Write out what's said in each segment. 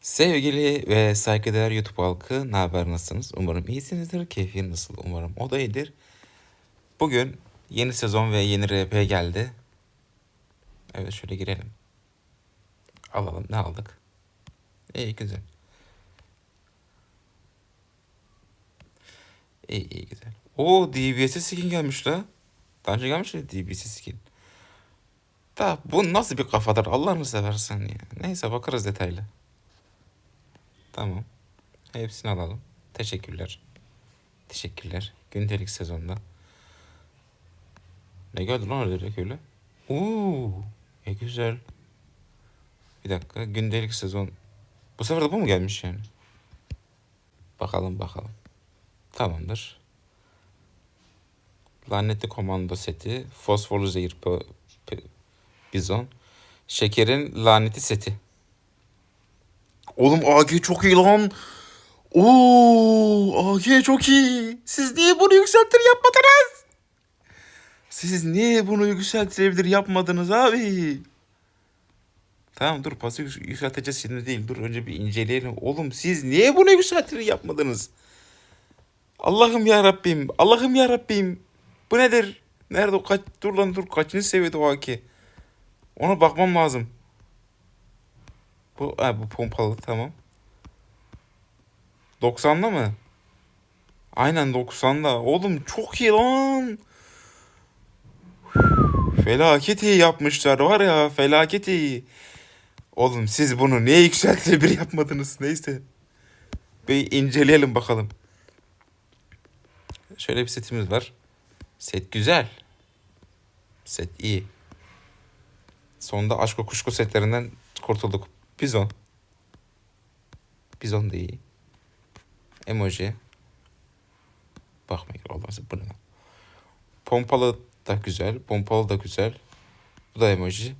Sevgili ve saygıdeğer YouTube halkı, ne haber nasılsınız? Umarım iyisinizdir. Keyfin nasıl? Umarım o da iyidir. Bugün yeni sezon ve yeni RP geldi. Evet şöyle girelim. Alalım. Ne aldık? İyi güzel. İyi iyi güzel. Oo DBS'e skin gelmiş la. Daha önce gelmiş mi DBS'e skin? Da bu nasıl bir kafadır Allah'ını seversen ya. Neyse bakarız detaylı. Tamam. Hepsini alalım. Teşekkürler. Teşekkürler. Gündelik sezonda. Ne geldi lan öyle direkt öyle? Oo, e güzel. Bir dakika. Gündelik sezon. Bu sefer de bu mu gelmiş yani? Bakalım bakalım. Tamamdır. Lanetli komando seti. Fosforlu zehir bizon. Şekerin laneti seti. Oğlum AG çok iyi lan. Oo, AG çok iyi. Siz niye bunu yükseltir yapmadınız? Siz niye bunu yükseltilebilir yapmadınız abi? Tamam dur pası yük- yükselteceğiz şimdi değil. Dur önce bir inceleyelim. Oğlum siz niye bunu yükseltir yapmadınız? Allah'ım ya Rabbim. Allah'ım ya Rabbim. Bu nedir? Nerede o kaç dur lan dur kaçıncı seviyede o AK? Ona bakmam lazım. Bu ha, bu pompalı tamam. 90'da mı? Aynen 90'da. Oğlum çok iyi lan. Felaket iyi yapmışlar var ya felaket iyi. Oğlum siz bunu niye yükseltilebilir yapmadınız neyse. Bir inceleyelim bakalım. Şöyle bir setimiz var. Set güzel. Set iyi. Sonunda aşk kuşku setlerinden kurtulduk. Bizon. Bizon da iyi. Emoji. Bakmayın olmaz bu ne lan? Pompalı da güzel. Pompalı da güzel. Bu da emoji.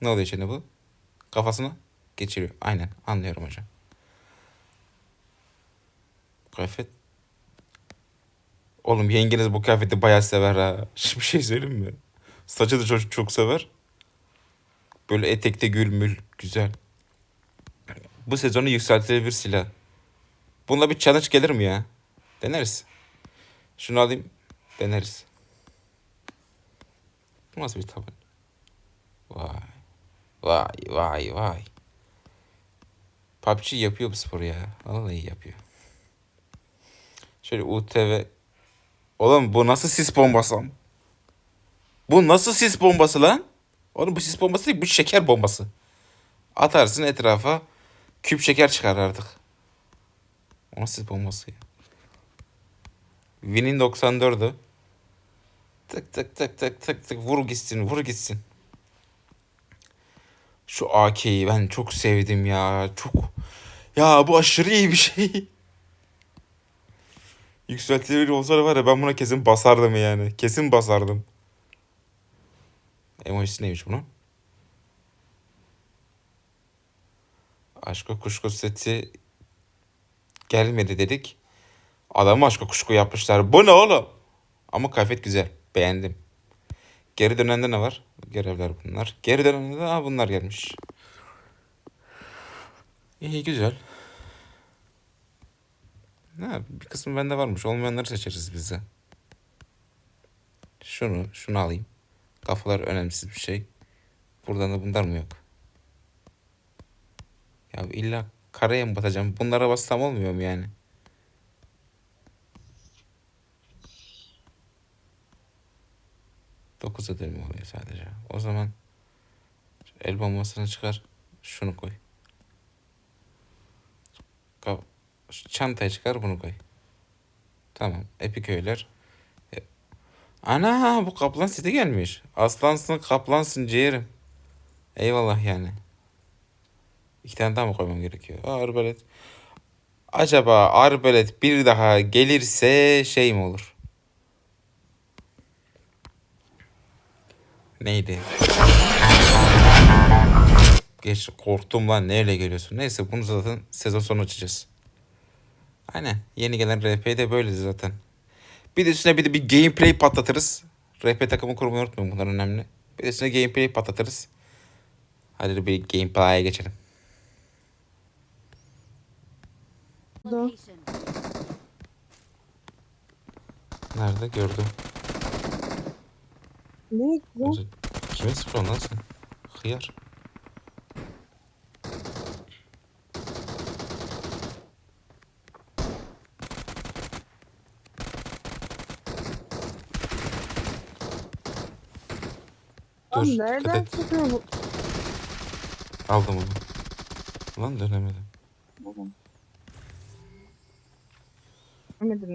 Ne oluyor şimdi bu? Kafasına geçiriyor. Aynen anlıyorum hocam. Kıyafet. Oğlum yengeniz bu kıyafeti bayağı sever ha. Bir şey söyleyeyim mi? Saçı da çok, çok sever. Böyle etekte gül mül güzel. Bu sezonu yükseltilebilir silah. Bununla bir challenge gelir mi ya? Deneriz. Şunu alayım. Deneriz. Bu nasıl bir taban? Vay. Vay vay vay. PUBG yapıyor bu sporu ya. Vallahi iyi yapıyor. Şöyle UTV. Oğlum bu nasıl sis bombası lan? Bu nasıl sis bombası lan? Oğlum bu sis bombası değil bu şeker bombası. Atarsın etrafa küp şeker çıkar artık. O sis bombası ya? Win'in 94'ü. Tık tık tık tık tık tık vur gitsin vur gitsin. Şu AK'yi ben çok sevdim ya. Çok ya bu aşırı iyi bir şey. Yükseltilebilir olsa var ya ben buna kesin basardım yani. Kesin basardım. Emojisi neymiş bunun? Aşka kuşku seti gelmedi dedik. Adamı aşka kuşku yapmışlar. Bu ne oğlum? Ama kıyafet güzel. Beğendim. Geri dönende ne var? Görevler bunlar. Geri dönende de ha, bunlar gelmiş. İyi güzel. Ne bir kısmı bende varmış. Olmayanları seçeriz biz de. Şunu, şunu alayım. Kafalar önemsiz bir şey. Buradan da bunlar mı yok? Ya illa karaya mı batacağım? Bunlara bassam olmuyor mu yani? Dokuz mü oluyor sadece? O zaman el bombasını çıkar. Şunu koy. Çantaya çıkar bunu koy. Tamam. Epik öğeler. Ana bu kaplan seti gelmiş. Aslansın kaplansın ciğerim. Eyvallah yani. İki tane daha mı koymam gerekiyor? Aa, arbalet. Acaba arbalet bir daha gelirse şey mi olur? Neydi? Geç korktum lan neyle geliyorsun? Neyse bunu zaten sezon sonu açacağız. Aynen yeni gelen RP'de böyle zaten. Bir de üstüne bir de bir gameplay patlatırız. RP takımı kurmayı unutmayın bunlar önemli. Bir de üstüne gameplay patlatırız. Hadi bir gameplay'e geçelim. Nerede gördüm. Ne? Kimin sıfır lan sen? Hıyar. Dur, Lan dikkat nereden et. çıkıyor bu? Aldım onu. Lan dönemedim. Lan.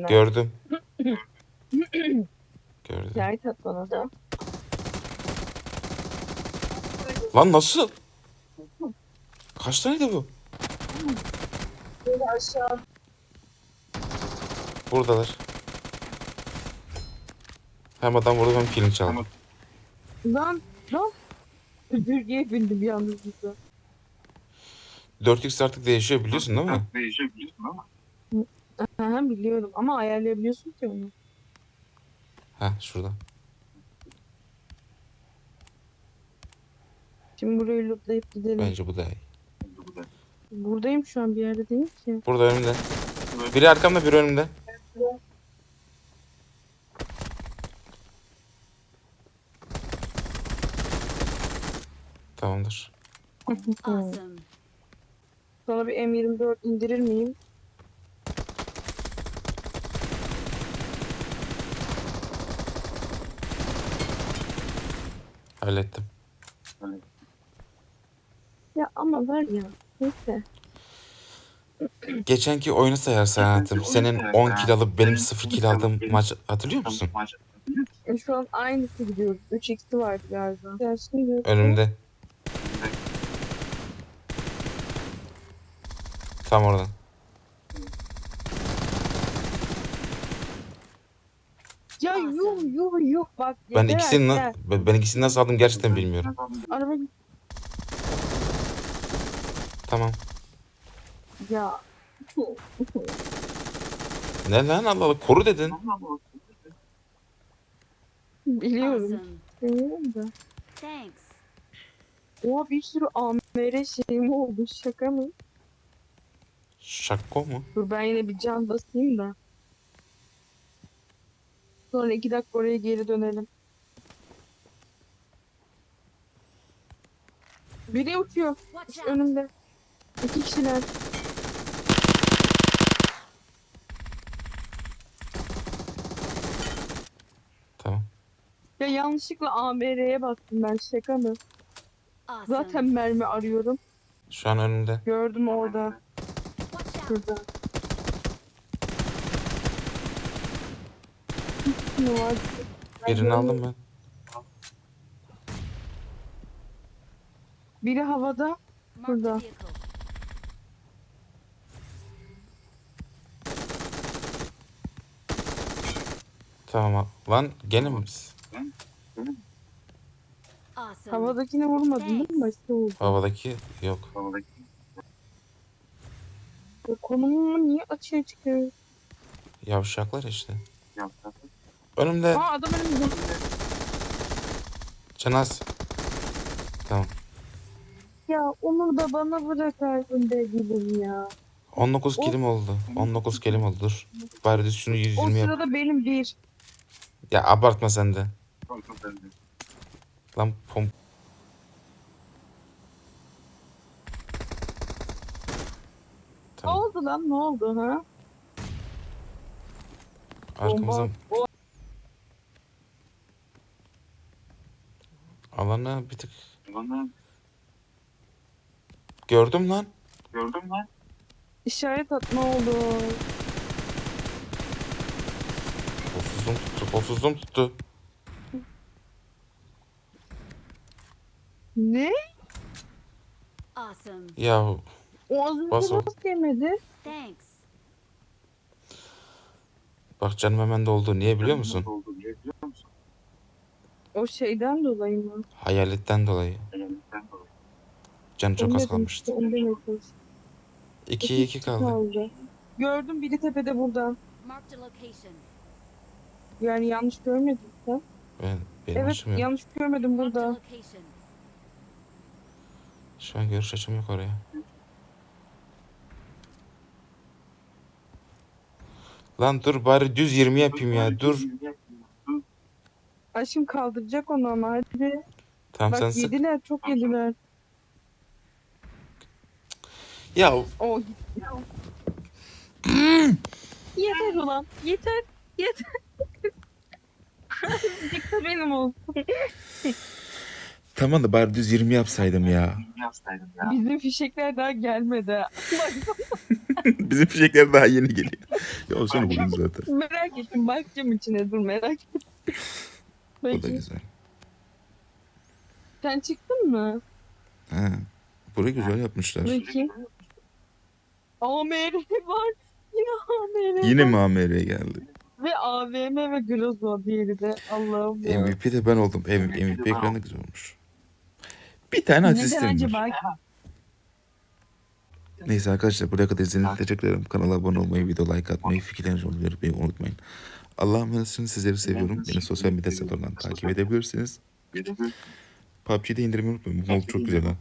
Gördüm. Gördüm. Şahit at bana da. Lan nasıl? Kaç taneydi bu? Böyle aşağı. Buradalar. Hem adam vurdu hem kilini çaldı. Lan lan. Bürgeye bindim yalnızlıkla. 4x artık değişiyor biliyorsun değil mi? Aha biliyorum ama ayarlayabiliyorsun ki onu. Heh şurada. Şimdi burayı lootlayıp gidelim. Bence bu da iyi. Buradayım şu an bir yerde değil ki. Burada önümde. Biri arkamda biri önümde. Tamamdır. Awesome. Sana bir M24 indirir miyim? Hallettim. Ya ama var ya. Neyse. Geçenki oyunu sayarsan hayatım. Senin 10 kill alıp benim 0 kill aldığım maç hatırlıyor musun? E, şu an aynısı gidiyoruz. 3x'i vardı galiba. Ya şimdi Önümde. Tam oradan. Ya yuh yuh yuh bak. Ben yeter ikisini na- artık ben ben ikisini nasıl aldım gerçekten bilmiyorum. Araba Tamam. ya. Ne lan Allah Allah koru dedin. Biliyorum. Awesome. Biliyorum da. Thanks. Oha bir sürü AMR şeyim oldu. Şaka mı? Şakko mu? Dur ben yine bir can basayım da. Sonra iki dakika oraya geri dönelim. Biri uçuyor. Watch out. Önümde. İki kişiler. Tamam. Ya yanlışlıkla AMR'ye bastım ben. Şaka mı? Awesome. Zaten mermi arıyorum. Şu an önümde. Gördüm orada. Şurada. Birini aldım ben. Biri havada. Burada. Tamam. Lan gene mi biz? Awesome. Havadakine vurmadın değil mi? Başka vurdu. Havadaki yok. Ya Konumumu niye açığa çıkıyor? Yavşaklar işte. Önümde. Aa adam önümde. Canaz. Tamam. Ya onu da bana bırakardın be gülüm ya. 19 kilim oldu. 19 kilim oldu. Dur. Bari düz şunu O 120 yap. sırada benim bir. Ya abartma sen de. Lan pom. Ne Tamam. oldu lan ne oldu ha? Arkamıza Bomba. O- alana bir tık gördüm lan. İşaret at ne oldu? Kolsuzluğum tuttu. Kolsuzluğum tuttu. Ne? Awesome. Ya O az önce Bas nasıl yemedi? Thanks. bak canım hemen doldu. Niye biliyor musun? O şeyden dolayı mı? Hayaletten dolayı. Canı çok az kalmıştı. işte, onu demeye çalıştım. 2'ye 2 kaldı. Gördüm biri tepede burada. Marked a location. Yani yanlış görmedim sen. Ben, benim Evet açım yok. yanlış görmedim Marked a burada. location. Şu an görüş açım yok oraya. Lan dur bari düz 20 yapayım ya dur. Aşkım kaldıracak onu ama hadi. Tamam Bak sen sık. yediler çok yediler. Ya O gitti. yeter ulan. Yeter. Yeter. Azıcık da benim olsun. tamam da bari düz 20 yapsaydım ya. Bizim fişekler daha gelmedi. Bizim fişekler daha yeni geliyor. Ya sonra bulayım zaten. merak ettim. Bakacağım içine dur merak ettim. O da Peki. güzel. Sen çıktın mı? Ha. Burayı güzel yapmışlar. Bakayım. AMR var. Yine AMR Yine mi AMR'ye geldi? Ve AVM ve Grozo diğeri de. Allah'ım ya. MVP de ben oldum. MVP ekranı güzel olmuş. Bir tane Neden asistim var. acaba? Neyse arkadaşlar buraya kadar izlediğiniz için teşekkür ederim. Kanala abone olmayı, video like atmayı, fikirlerinizi belirtmeyi unutmayın. Allah'a emanet olun. Sizleri seviyorum. Beni sosyal medya hesaplarından takip edebilirsiniz. PUBG'de indirmeyi unutmayın. Bu mod çok güzel ha.